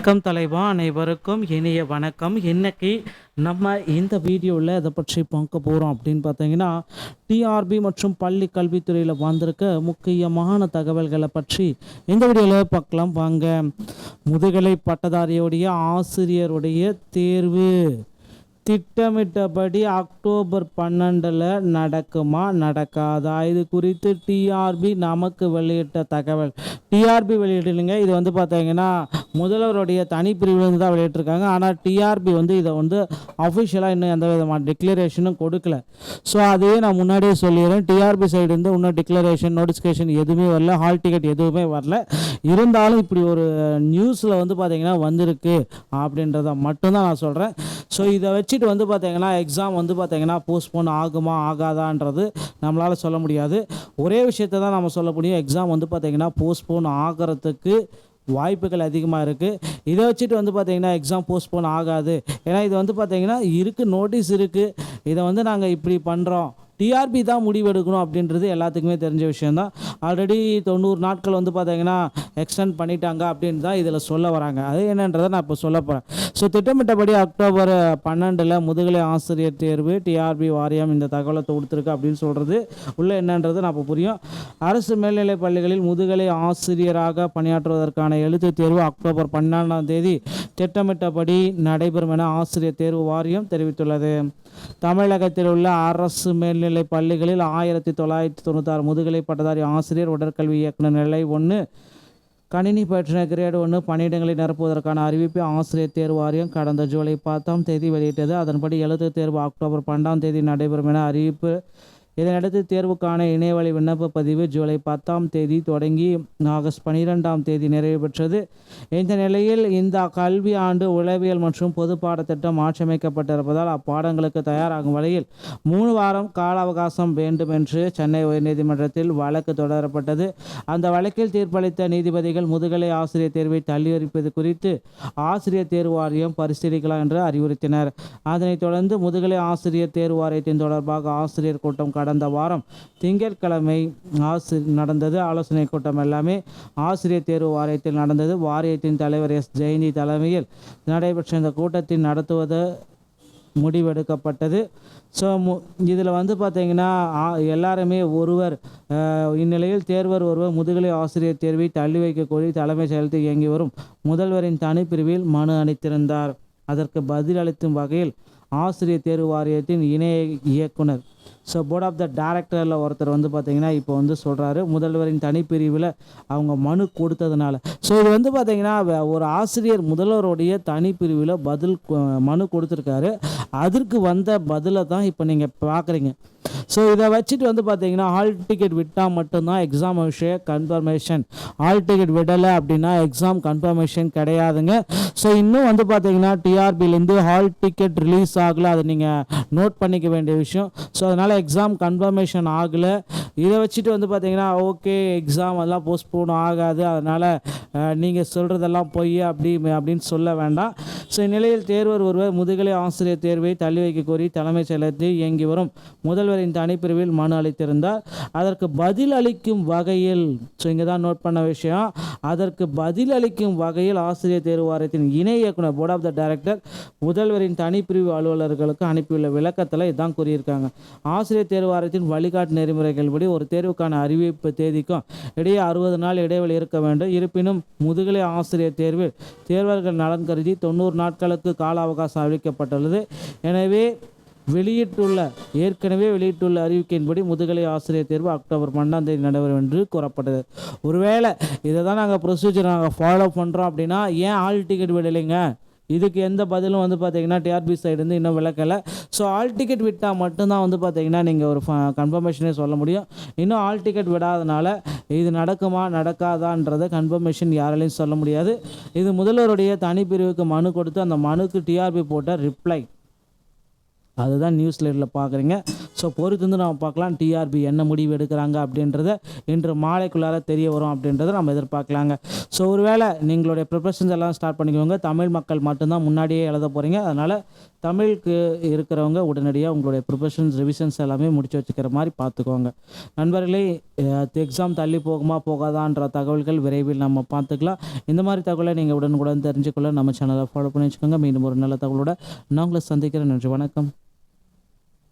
வணக்கம் தலைவா அனைவருக்கும் இனிய வணக்கம். இன்னைக்கு நம்ம இந்த வீடியோவில் இதை பற்றி பார்க்க போகிறோம் அப்படின்னு பார்த்தீங்கன்னா டிஆர்பி மற்றும் பள்ளி கல்வித்துறையில் வந்திருக்க முக்கியமான தகவல்களை பற்றி இந்த வீடியோவில் பார்க்கலாம். வாங்க. முதுகலை பட்டதாரியுடைய ஆசிரியருடைய தேர்வு. திட்டமிட்டபடி அக்டோபர் பன்னெண்டில் நடக்குமா? நடக்காதா? இது குறித்து டிஆர்பி நமக்கு வெளியிட்ட தகவல். டிஆர்பி வெளியிடலைங்க. இது வந்து பார்த்தீங்கன்னா முதல்வருடைய தனிப்பிரிவுலேருந்து தான் வெளியிட்டிருக்காங்க. ஆனால் டிஆர்பி வந்து இதை வந்து அஃபிஷியலாக இன்னும் எந்த விதமான டிக்ளரேஷனும் கொடுக்கல. ஸோ அதையே நான் முன்னாடியே சொல்லிடுறேன். டிஆர்பி சைடு இருந்து இன்னும் டிக்ளரேஷன் நோட்டிஃபிகேஷன் எதுவுமே வரல. ஹால் டிக்கெட் எதுவுமே வரல. இருந்தாலும் இப்படி ஒரு நியூஸில் வந்து பார்த்தீங்கன்னா வந்திருக்கு அப்படின்றத மட்டும்தான் நான் சொல்கிறேன் ஸோ இதை வச்சுட்டு வந்து பார்த்தீங்கன்னா எக்ஸாம் வந்து பார்த்தீங்கன்னா போஸ்ட்போன் ஆகுமா ஆகாதான்றது நம்மளால் சொல்ல முடியாது. ஒரே விஷயத்தை தான் நம்ம சொல்ல முடியும். எக்ஸாம் வந்து பார்த்தீங்கன்னா போஸ்ட்போன் ஆகிறதுக்கு வாய்ப்புகள் அதிகமாக இருக்குது இதை வச்சுட்டு வந்து பார்த்திங்கன்னா எக்ஸாம் போஸ்ட்போன் ஆகாது. ஏன்னா இது வந்து பார்த்திங்கன்னா இருக்குது நோட்டீஸ் இருக்குது இதை வந்து நாங்கள் இப்படி பண்ணுறோம் டிஆர்பி தான் முடிவெடுக்கணும் அப்படின்றது எல்லாத்துக்குமே தெரிஞ்ச விஷயந்தான் ஆல்ரெடி தொண்ணூறு நாட்கள் வந்து பார்த்திங்கன்னா எக்ஸ்டெண்ட் பண்ணிட்டாங்க அப்படின்னு தான் இதில் சொல்ல வராங்க. அது என்னன்றதை நான் இப்போ சொல்ல போகிறேன் ஸோ திட்டமிட்டபடி அக்டோபர் பன்னெண்டில் முதுகலை ஆசிரியர் தேர்வு டிஆர்பி வாரியம் இந்த தகவலை கொடுத்துருக்கு அப்படின்னு சொல்கிறது உள்ள என்னன்றது நான் இப்போ புரியும். அரசு மேல்நிலைப் பள்ளிகளில் முதுகலை ஆசிரியராக பணியாற்றுவதற்கான எழுத்துத் தேர்வு அக்டோபர் பன்னெண்டாம் தேதி திட்டமிட்டபடி நடைபெறும் என ஆசிரியர் தேர்வு வாரியம் தெரிவித்துள்ளது. தமிழகத்தில் உள்ள அரசு மேல்நிலை பள்ளிகளில் ஆயிரத்தி தொள்ளாயிரத்தி தொண்ணூத்தாறு முதுகலை பட்டதாரி ஆசிரியர் உடற்கல்வி இயக்குனர் நிலை ஒன்று கணினி பற்றின கிரேடு ஒன்று பணியிடங்களை நிரப்புவதற்கான அறிவிப்பை ஆசிரியர் தேர்வு வாரியம் கடந்த ஜூலை பத்தாம் தேதி வெளியிட்டது. அதன்படி எழுத்துத் தேர்வு அக்டோபர் பன்னெண்டாம் தேதி நடைபெறும் என அறிவிப்பு இதனையடுத்து தேர்வுக்கான இணையவழி விண்ணப்ப பதிவு ஜூலை பத்தாம் தேதி தொடங்கி ஆகஸ்ட் பனிரெண்டாம் தேதி நிறைவு பெற்றது. இந்த நிலையில் இந்த கல்வி ஆண்டு உளவியல் மற்றும் பொது பாடத்திட்டம் மாற்றியமைக்கப்பட்டிருப்பதால் அப்பாடங்களுக்கு தயாராகும் வகையில் மூணு வாரம் கால அவகாசம் வேண்டும் என்று சென்னை உயர்நீதிமன்றத்தில் வழக்கு தொடரப்பட்டது. அந்த வழக்கில் தீர்ப்பளித்த நீதிபதிகள் முதுகலை ஆசிரியர் தேர்வை தள்ளியரிப்பது குறித்து ஆசிரியர் தேர்வு வாரியம் பரிசீலிக்கலாம் என்று அறிவுறுத்தினர். அதனைத் தொடர்ந்து முதுகலை ஆசிரியர் தேர்வு வாரியத்தின் தொடர்பாக ஆசிரியர் கூட்டம் கடந்த வாரம் திங்கட்கிழமை ஆசி நடந்தது. ஆலோசனை கூட்டம் எல்லாமே ஆசிரியர் தேர்வு வாரியத்தில் நடந்தது. வாரியத்தின் தலைவர் எஸ். ஜெயந்தி தலைமையில் நடைபெற்ற இந்த கூட்டத்தில் நடத்துவது முடிவெடுக்கப்பட்டது. ஸோ மு இதில் வந்து பார்த்தீங்கன்னா எல்லாருமே ஒருவர் இந்நிலையில் தேர்வர் ஒருவர் முதுகலை ஆசிரியர் தேர்வை தள்ளி வைக்க கோரி தலைமைச் இயங்கி வரும். முதல்வரின் தனிப்பிரிவில் மனு அளித்திருந்தார் அதற்கு பதிலளிக்கும் வகையில் ஆசிரியர் தேர்வு வாரியத்தின் இணை இயக்குனர். ஸோ போர்ட் ஆஃப் த டைரக்டரில் ஒருத்தர் வந்து பார்த்தீங்கன்னா இப்போ வந்து சொல்கிறாரு முதல்வரின் தனிப்பிரிவில் அவங்க மனு கொடுத்ததுனால. ஸோ இது வந்து பார்த்தீங்கன்னா ஒரு ஆசிரியர் முதல்வருடைய தனிப்பிரிவில் பதில் மனு கொடுத்துருக்காரு. அதற்கு வந்த பதிலை தான் இப்போ நீங்கள் பார்க்குறீங்க. ஸோ இதை வச்சுட்டு வந்து பார்த்தீங்கன்னா ஹால் டிக்கெட் விட்டால் மட்டும்தான் எக்ஸாம் விஷயம் கன்ஃபர்மேஷன் ஹால் டிக்கெட் விடலை அப்படின்னா எக்ஸாம் கன்ஃபர்மேஷன் கிடையாதுங்க. ஸோ இன்னும் வந்து பார்த்தீங்கன்னா டிஆர்பிலேருந்து ஹால் டிக்கெட் ரிலீஸ் ஆகலை. அதை நீங்கள் நோட் பண்ணிக்க வேண்டிய விஷயம். ஸோ அதனால் எக்ஸாம் கன்ஃபர்மேஷன் ஆகலை. இதை வச்சுட்டு வந்து பார்த்தீங்கன்னா ஓகே எக்ஸாம் அதெல்லாம் போஸ்ட்போன் ஆகாது. அதனால் நீங்கள் சொல்கிறதெல்லாம் பொய் அப்படி அப்படின்னு சொல்ல வேண்டாம். ஸோ இந்நிலையில் தேர்வர் ஒருவர் முதுகலை ஆசிரியர் தேர்வை தள்ளி வைக்க கோரி தலைமைச் செயலகத்தில் இயங்கி வரும் முதல்வரின் தனிப்பிரிவில் மனு அளித்திருந்தார். அதற்கு பதில் அளிக்கும் வகையில் ஸோ இங்கே தான் நோட் பண்ண விஷயம். அதற்கு பதில் அளிக்கும் வகையில் ஆசிரியர் தேர்வு வாரியத்தின் இணை இயக்குனர் போர்ட் ஆஃப் த டைரக்டர் முதல்வரின் தனிப்பிரிவு அலுவலர்களுக்கு அனுப்பியுள்ள விளக்கத்தில் இதான் கூறியிருக்காங்க. ஆசிரியர் தேர்வு வாரியத்தின் வழிகாட்டு நெறிமுறைகள்படி ஒரு தேர்வுக்கான அறிவிப்பு தேதிக்கும் இடையே அறுபது நாள் இடைவெளி இருக்க வேண்டும். இருப்பினும் முதுகலை ஆசிரியர் தேர்வில் தேர்வர்கள் நலன் கருதி தொண்ணூறு நாட்களுக்கு கால அவகாசம் அளிக்கப்பட்டுள்ளது. எனவே வெளியிட்டுள்ள ஏற்கனவே வெளியிட்டுள்ள அறிவிக்கையின்படி முதுகலை ஆசிரியர் தேர்வு அக்டோபர் பன்னெண்டாம் தேதி நடைபெறும் என்று கூறப்பட்டது. ஒருவேளை இதை தான் நாங்கள் ப்ரொசீஜர் நாங்கள் ஃபாலோ பண்ணுறோம் அப்படின்னா ஏன் ஆல் டிக்கெட் விடலைங்க? இதுக்கு எந்த பதிலும் வந்து பார்த்தீங்கன்னா டிஆர்பி சைடு வந்து இன்னும் விளக்கலை. ஸோ ஆல் டிக்கெட் விட்டால் மட்டும்தான் வந்து பார்த்தீங்கன்னா நீங்கள் ஒரு கன்ஃபர்மேஷனே சொல்ல முடியும். இன்னும் ஆல் டிக்கெட் விடாதனால இது நடக்குமா நடக்காதான்றதை கன்ஃபர்மேஷன் யாராலையும் சொல்ல முடியாது. இது முதல்வருடைய தனிப்பிரிவுக்கு மனு கொடுத்து அந்த மனுக்கு டிஆர்பி போட்ட ரிப்ளை அதுதான் நியூஸ் லைட்டில் பார்க்குறீங்க. ஸோ பொறுத்து வந்து நம்ம பார்க்கலாம். டிஆர்பி என்ன முடிவு எடுக்கிறாங்க அப்படின்றத இன்று மாலைக்குள்ளார தெரிய வரும் அப்படின்றத நம்ம எதிர்பார்க்கலாங்க. ஸோ ஒருவேளை நீங்களுடைய ப்ரிப்ரேஷன்ஸ் எல்லாம் ஸ்டார்ட் பண்ணிக்கோங்க. தமிழ் மக்கள் மட்டும்தான் முன்னாடியே எழுத போகிறீங்க அதனால் தமிழுக்கு இருக்கிறவங்க உடனடியாக உங்களுடைய ப்ரிப்ரேஷன்ஸ் ரிவிஷன்ஸ் எல்லாமே முடிச்சு வச்சுக்கிற மாதிரி பார்த்துக்கோங்க. நண்பர்களே எக்ஸாம் தள்ளி போகுமா போகாதான்ற தகவல்கள் விரைவில் நம்ம பார்த்துக்கலாம். இந்த மாதிரி தகவலை நீங்கள் உடனுக்குடன் தெரிஞ்சுக்கொள்ள நம்ம சேனலை ஃபாலோ பண்ணி வச்சுக்கோங்க. மீண்டும் ஒரு நல்ல தகவலோட நான் உங்களை சந்திக்கிறேன். நன்றி வணக்கம்.